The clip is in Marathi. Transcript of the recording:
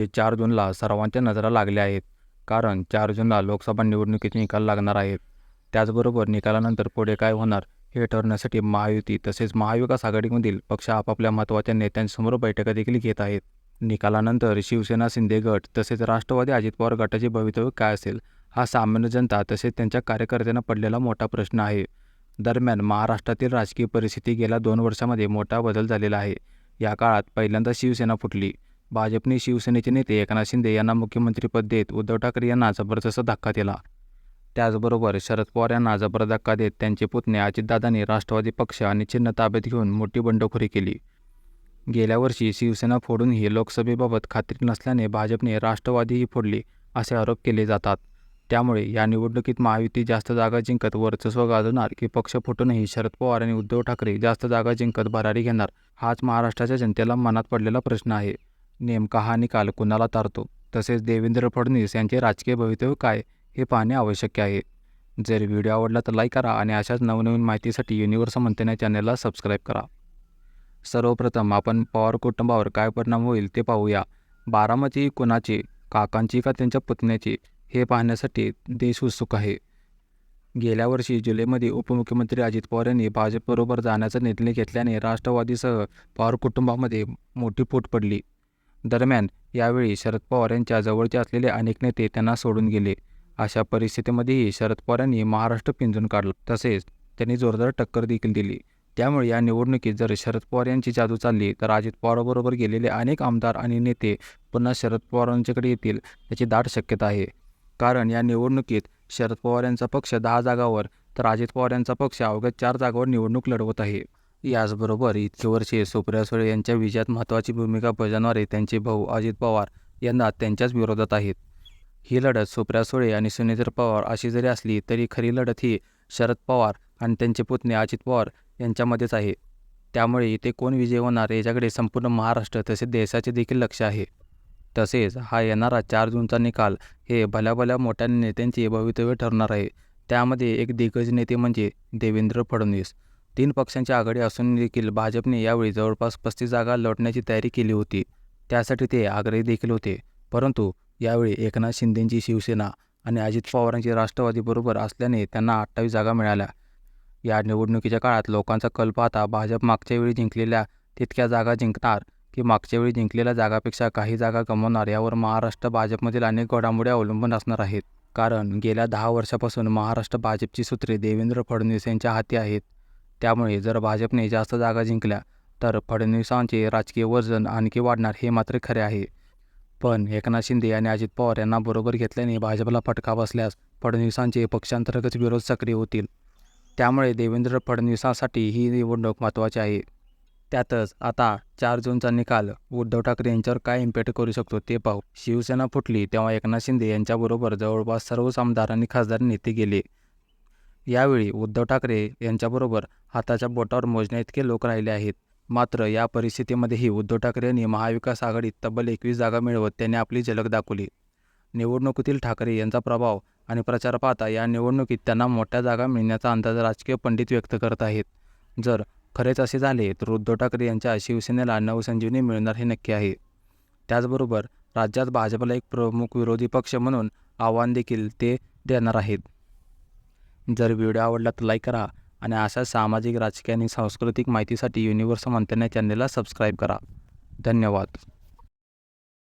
हे चार जूनला सर्वांच्या नजरा लागल्या आहेत. कारण चार जूनला लोकसभा निवडणुकीचे निकाल लागणार आहेत. त्याचबरोबर निकालानंतर पुढे काय होणार हे ठरवण्यासाठी महायुती तसेच महाविकास आघाडीमधील पक्ष आपापल्या महत्त्वाच्या नेत्यांसमोर बैठका देखील घेत आहेत. निकालानंतर शिवसेना शिंदे गट तसेच राष्ट्रवादी अजित पवार गटाचे भवितव्य काय असेल हा सामान्य जनता तसेच त्यांच्या कार्यकर्त्यांना पडलेला मोठा प्रश्न आहे. दरम्यान महाराष्ट्रातील राजकीय परिस्थिती गेल्या दोन वर्षामध्ये मोठा बदल झालेला आहे. या काळात पहिल्यांदा शिवसेना फुटली. भाजपने शिवसेनेचे नेते एकनाथ शिंदे यांना मुख्यमंत्रीपद देत उद्धव ठाकरे यांना जबरदस्त धक्का दिला. त्याचबरोबर शरद पवार यांना जबर धक्का देत त्यांचे पुतणे अजितदादांनी राष्ट्रवादी पक्ष आणि चिन्ह ताब्यात घेऊन मोठी बंडखोरी केली. गेल्या वर्षी शिवसेना फोडूनही लोकसभेबाबत खात्री नसल्याने भाजपने राष्ट्रवादीही फोडली असे आरोप केले जातात. त्यामुळे या निवडणुकीत महायुती जास्त जागा जिंकत वर्चस्व गाजवणार की पक्ष फुटूनही शरद पवार आणि उद्धव ठाकरे जास्त जागा जिंकत भरारी घेणार हाच महाराष्ट्राच्या जनतेला मनात पडलेला प्रश्न आहे. नेमका हा निकाल कुणाला तारतो? तसेच देवेंद्र फडणवीस यांचे राजकीय भवितव्य काय? हे पाहणे आवश्यक आहे. जर व्हिडिओ आवडला तर लाईक करा आणि अशाच नवनवीन माहितीसाठी युनिव्हर्स मंथन या चॅनलला सबस्क्राईब करा. सर्वप्रथम आपण पवार कुटुंबावर काय परिणाम होईल ते पाहूया. बारामती कुणाची काकांची का त्यांच्या पुतण्याची हे पाहण्यासाठी देश उत्सुक आहे. गेल्या वर्षी जुलैमध्ये उपमुख्यमंत्री अजित पवार यांनी भाजपबरोबर जाण्याचा निर्णय घेतल्याने राष्ट्रवादीसह पवार कुटुंबामध्ये मोठी फूट पडली. दरम्यान यावेळी शरद पवार यांच्या जवळचे असलेले अनेक नेते त्यांना सोडून गेले. अशा परिस्थितीमध्येही शरद पवार यांनी महाराष्ट्र पिंजून काढलं. तसेच त्यांनी जोरदार टक्कर देखील दिली. त्यामुळे या निवडणुकीत जर शरद पवार यांची जादू चालली तर अजित पवारबरोबर गेलेले अनेक आमदार आणि नेते पुन्हा शरद पवारांच्याकडे येतील याची दाट शक्यता आहे. कारण या निवडणुकीत शरद पवार यांचा पक्ष दहा जागावर तर अजित पवार यांचा पक्ष अवघ्या चार जागावर निवडणूक लढवत आहे. याचबरोबर इतके वर्षे सुप्रिया सुळे यांच्या विजयात महत्त्वाची भूमिका बजावणारे त्यांचे भाऊ अजित पवार यांना त्यांच्याच विरोधात आहेत. ही लढत सुप्रिया सुळे आणि सुनेत्र पवार अशी जरी असली तरी खरी लढत ही शरद पवार आणि त्यांचे पुतणे अजित पवार यांच्यामध्येच आहे. त्यामुळे इथे कोण विजय होणार याच्याकडे संपूर्ण महाराष्ट्र तसेच देशाचे देखील लक्ष आहे. तसेच हा येणारा चार जूनचा निकाल हे भल्या भल्या मोठ्या नेत्यांचे भवितव्य ठरणार आहे. त्यामध्ये एक दिग्गज नेते म्हणजे देवेंद्र फडणवीस. तीन पक्षांची आघाडी असून देखील भाजपने यावेळी जवळपास पस्तीस जागा लढण्याची तयारी केली होती. त्यासाठी ते आग्रही देखील होते. परंतु यावेळी एकनाथ शिंदेंची शिवसेना आणि अजित पवारांची राष्ट्रवादीबरोबर असल्याने त्यांना अठ्ठावीस जागा मिळाल्या. या निवडणुकीच्या काळात लोकांचा कल पाहता भाजप मागच्या वेळी जिंकलेल्या तितक्या जागा जिंकणार की मागच्या वेळी जिंकलेल्या जागापेक्षा काही जागा गमावणार यावर महाराष्ट्र भाजपमधील अनेक घडामोडी अवलंबून असणार आहेत. कारण गेल्या दहा वर्षापासून महाराष्ट्र भाजपची सूत्रे देवेंद्र फडणवीस यांच्या हाती आहेत. त्यामुळे जर भाजपने जास्त जागा जिंकल्या तर फडणवीसांचे राजकीय वर्जन आणखी वाढणार हे मात्र खरे आहे. पण एकनाथ शिंदे आणि अजित पवार यांना बरोबर घेतल्याने भाजपला फटका बसल्यास फडणवीसांचे पक्षांतर्गत विरोध सक्रिय होतील. त्यामुळे देवेंद्र फडणवीसांसाठी ही निवडणूक महत्त्वाची आहे. त्यातच आता चार जूनचा निकाल उद्धव ठाकरे यांच्यावर काय इम्पॅक्ट करू शकतो ते पाहू. शिवसेना फुटली तेव्हा एकनाथ शिंदे यांच्याबरोबर जवळपास सर्वच आमदार आणि खासदार नेते गेले. यावेळी उद्धव ठाकरे यांच्याबरोबर हाताच्या बोटावर मोजण्या इतके लोक राहिले आहेत. मात्र या परिस्थितीमध्येही उद्धव ठाकरे यांनी महाविकास आघाडीत तब्बल एकवीस जागा मिळवत त्यांनी आपली झलक दाखवली. निवडणुकीतील ठाकरे यांचा प्रभाव आणि प्रचार पाहता या निवडणुकीत त्यांना मोठ्या जागा मिळण्याचा अंदाज राजकीय पंडित व्यक्त करत आहेत. जर खरेच असे झाले तर उद्धव ठाकरे यांच्या शिवसेनेला नवसंजीवनी मिळणार हे नक्की आहे. त्याचबरोबर राज्यात भाजपला एक प्रमुख विरोधी पक्ष म्हणून आव्हान देखील ते देणार आहेत. जर व्हिडिओ आवडला तर लाईक करा आणि अशा सामाजिक राजकीय आणि सांस्कृतिक माहितीसाठी युनिव्हर्स मंथन चॅनलला सबस्क्राईब करा. धन्यवाद.